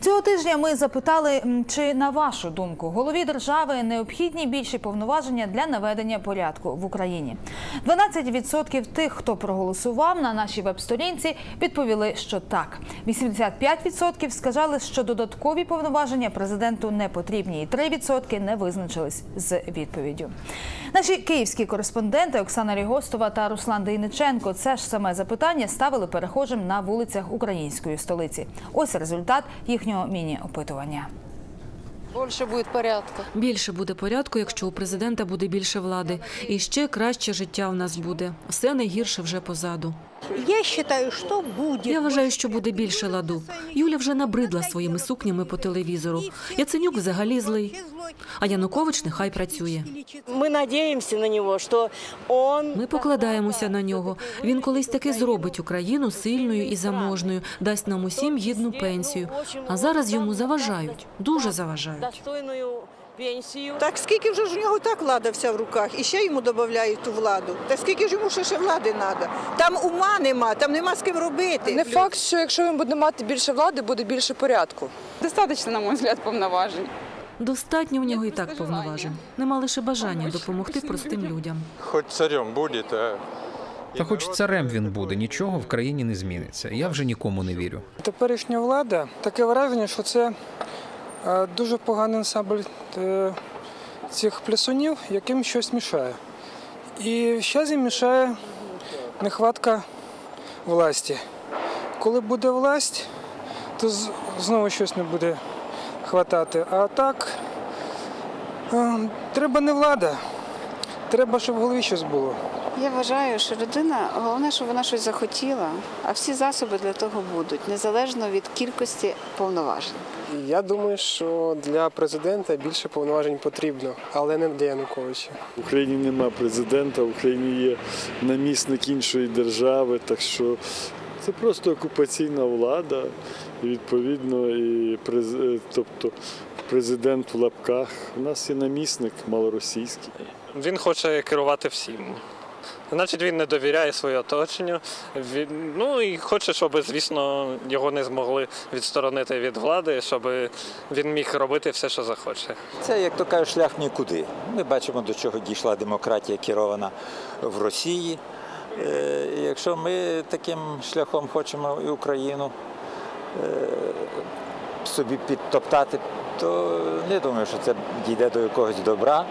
Цього тижня ми запитали, чи на вашу думку голові держави необхідні більші повноваження для наведення порядку в Україні. 12% тих, хто проголосував на нашій веб-сторінці, відповіли, що так. 85% сказали, що додаткові повноваження президенту не потрібні, і 3% не визначились з відповіддю. Наші київські кореспонденти Оксана Рігостова та Руслан Дейниченко це ж саме запитання ставили перехожим на вулицях української столиці. Ось результат їхнього міні-опитування. Больше будет порядка. Більше буде порядку, якщо у президента буде більше влади. І ще краще життя в нас буде. Все найгірше вже позаду. Я считаю, что будет. Я вважаю, що буде більше ладу. Юля вже набридла своїми сукнями по телевізору. Яценюк взагалі злий. А Янукович нехай працює. Мы надеемся на него, что он... Ми покладаємося на нього. Він колись таки зробить Україну сильною і заможною, дасть нам усім гідну пенсію. А зараз йому заважають, дуже заважають. Так скільки вже ж у нього так влада вся в руках, і ще йому додають ту владу. Так скільки ж йому ще, ще влади треба? Там ума нема, там нема з ким робити. Не факт, що якщо він буде мати більше влади, буде більше порядку. Достаточно, на мой взгляд, повноважень. Достатньо в нього і так повноважень. Нема лише бажання допомогти простим людям. Хоть царем будет, а... Та хоч царем він буде, нічого в країні не зміниться. Я вже нікому не вірю. Теперішня влада таке враження, що це е, дуже поганий ансамбль е, цих плясунів, яким щось мішає. І зараз їм мішає нехватка власті. Коли буде власть, то знову щось не буде хватати. А так е, треба не влада, треба, щоб в голові щось було. Я вважаю, що людина головне, щоб вона щось захотіла, а всі засоби для того будуть, незалежно від кількості повноважень. Я думаю, що для президента більше повноважень потрібно, але не для Януковича. В Україні нема президента, в Україні є намісник іншої держави, так що це просто окупаційна влада, і відповідно, і през... е, тобто президент в лапках. У нас є намісник малоросійський. Він хоче керувати всім. Значить, він не довіряє своє оточенню. Він, ну і хоче, щоб, звісно, його не змогли відсторонити від влади, щоб він міг робити все, що захоче. Це, як то кажуть, шлях нікуди. Ми бачимо, до чого дійшла демократія, керована в Росії. Е, Якщо ми таким шляхом хочемо і Україну е, собі підтоптати, то не думаю, що це дійде до якогось добра.